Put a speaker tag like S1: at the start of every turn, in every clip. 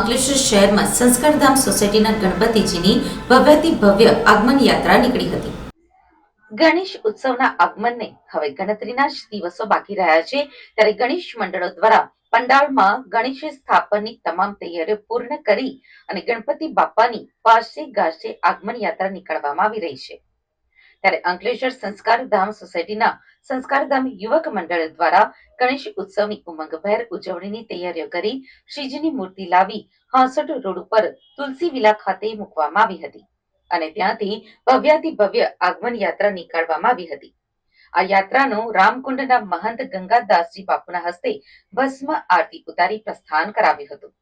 S1: અંકલેશ્વર શહેરમાં સંસ્કારધામ સોસાયટીના ગણપતિજીની ભવ્યથી ભવ્ય આગમન યાત્રા નીકળી હતી. ગણેશ ઉત્સવના આગમનને હવે ગણતરીના જ દિવસો બાકી રહ્યા છે. ત્યારે ગણેશ મંડળો દ્વારા પંડાળમાં ગણેશ સ્થાપનની તમામ તૈયારીઓ પૂર્ણ કરી અને ગણપતિ બાપાની પાસે ગાસે આગમન યાત્રા નીકળવામાં આવી રહી છે. ત્યારે અંકલેશ્વર સંસ્કારધામ સોસાયટીના સંસ્કારધામ યુવક મંડળ દ્વારા ગણેશ ઉત્સવની ઉમંગભેર ઉજવણીની તૈયારીઓ કરી શ્રીજીની મૂર્તિ લાવી હાંસોટ રોડ ઉપર તુલસી વિલા ખાતે મૂકવામાં આવી હતી અને ત્યાંથી ભવ્યાથી ભવ્ય આગમન યાત્રા નીકાળવામાં આવી હતી. આ યાત્રાનો રામકુંડના મહંત ગંગાદાસજી બાપુના હસ્તે ભસ્મ આરતી ઉતારી પ્રસ્થાન કરાવ્યું હતું.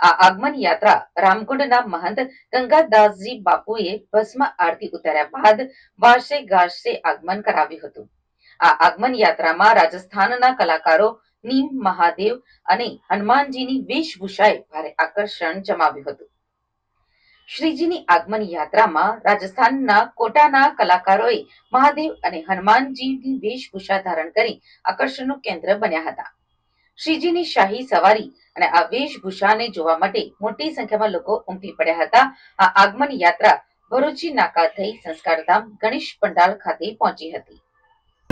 S1: આ આગમન યાત્રા રામકુંડના મહંત ગંગાદાસજી બાપુએ ભસ્મ આરતી ઉતાર્યા બાદ વારસે ગારસે આગમન કરાવ્યું હતું. આ આગમન યાત્રામાં રાજસ્થાનના કલાકારો નીમ મહાદેવ અને હનુમાનજીની વેશભૂષાએ ભારે આકર્ષણ જમાવ્યું હતું. શ્રીજીની આગમન યાત્રામાં રાજસ્થાનના કોટાના કલાકારોએ મહાદેવ અને હનુમાનજીની વેશભૂષા ધારણ કરી આકર્ષણનું કેન્દ્ર બન્યા હતા. શ્રીજીની શાહી સવારી અને આ વેશભૂષાને જોવા માટે મોટી સંખ્યામાં લોકો ઉમટી પડ્યા હતા. આ આગમન યાત્રા ભરૂચી નાકા થઈ સંસ્કારધામ ગણેશ પંડાલ ખાતે પહોંચી હતી.